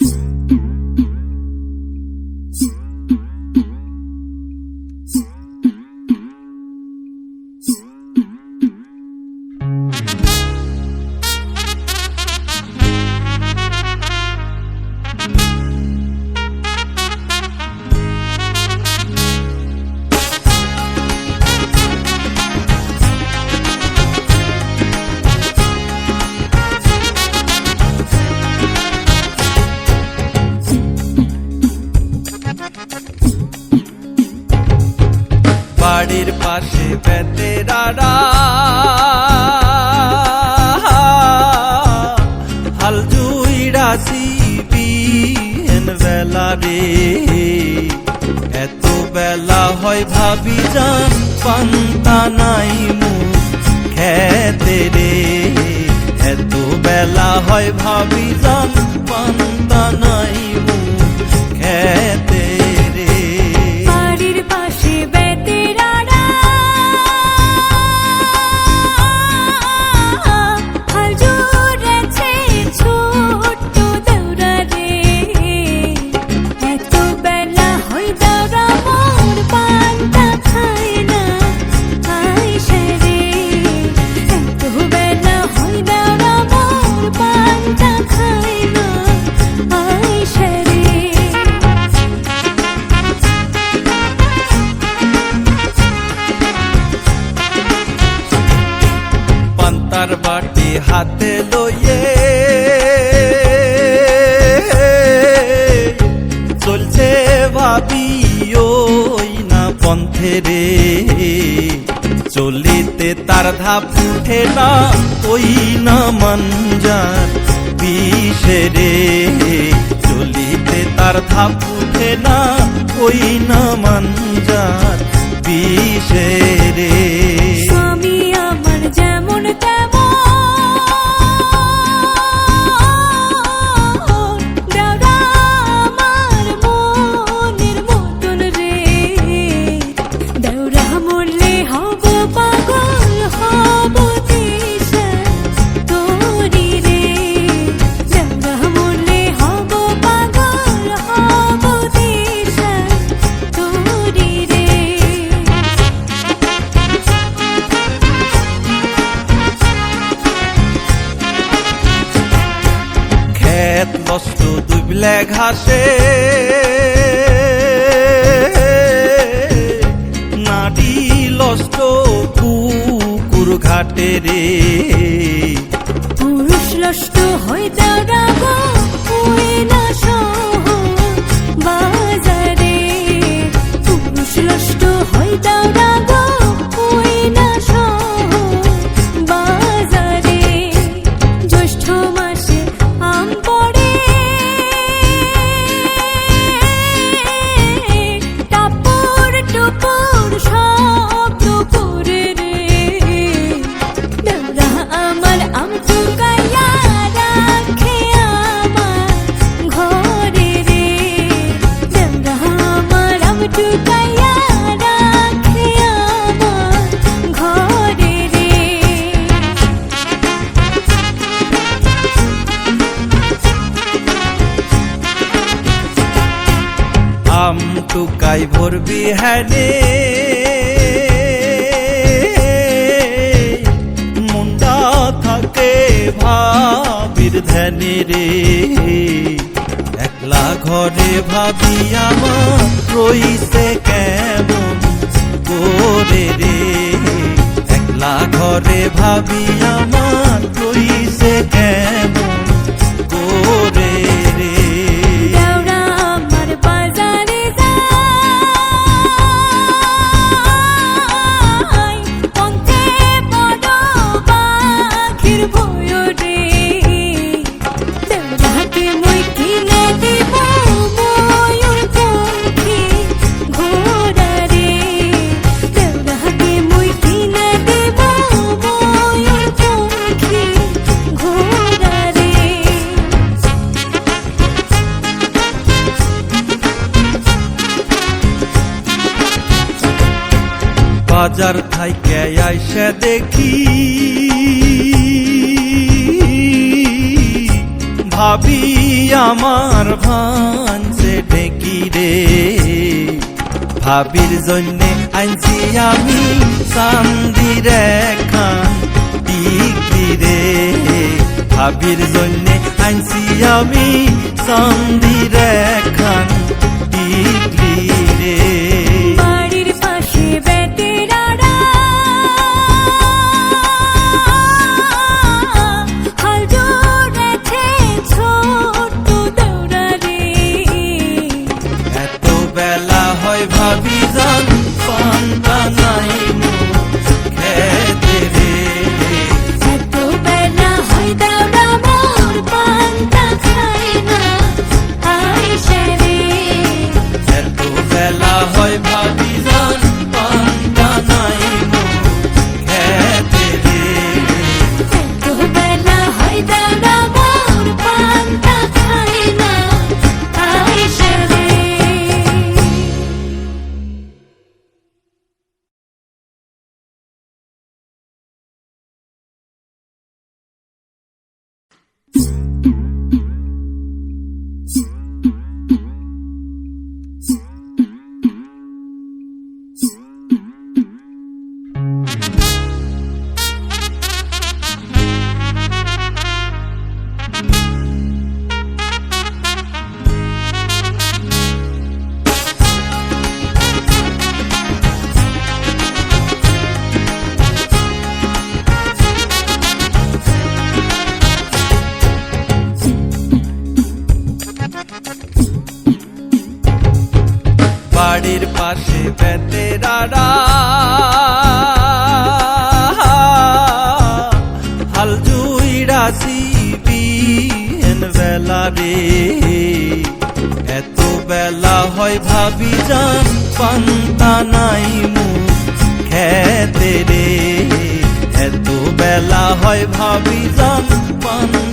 বাড়ির পাশে বেতেরারা হাল জুইরা সিবিএন বেলা রে। এত বেলা হয় ভাবি যান পান্তা নাই মুখ খেতে রে। এত বেলা হয় ভাবি হাতে লইয়ে চলছে ভাবি, ওই না পন্থে রে। চলিতে তার ধাপ উঠে না, ওই না মঞ্জার বিষে রে। চলিতে তার ধাপ উঠে না, ওই না মঞ্জার বিষে রে। স্বামী আমার যেমন তেমন নষ্ট দুবলে ঘাসে। নাডি লষ্ট পুকুর ঘাটে রে। পুরুষ লষ্ট হয়ে না বাজারে। পুরুষ লষ্ট হয়ে দাঁড়াবো টুকাই ভরবি হ্যানে মুন্ডা থাকে ভাবির ধ্যানে রে। একলা ঘরে ভাবি আমার রইছে কেমন করে রে। একলা ঘরে ভাবি আমার রইছে কেমন বাজার থাইকে আইসে দেখি। ভাবি আমার ভানছে ঢেকি রে। ভাবির জন্যে আনছি আমি চান্দির খান টিকি রে। ভাবির জন্যে আনছি আমি চান্দির খান Mm-hmm. বাড়ির পাশে বেতেরারা হাল জুইরাছি বিহেন বেলা রে। এত বেলা হয় ভাবি যান পান্তা নাই মুখ খেতে রে। এত বেলা হয় ভাবি যান পান্তা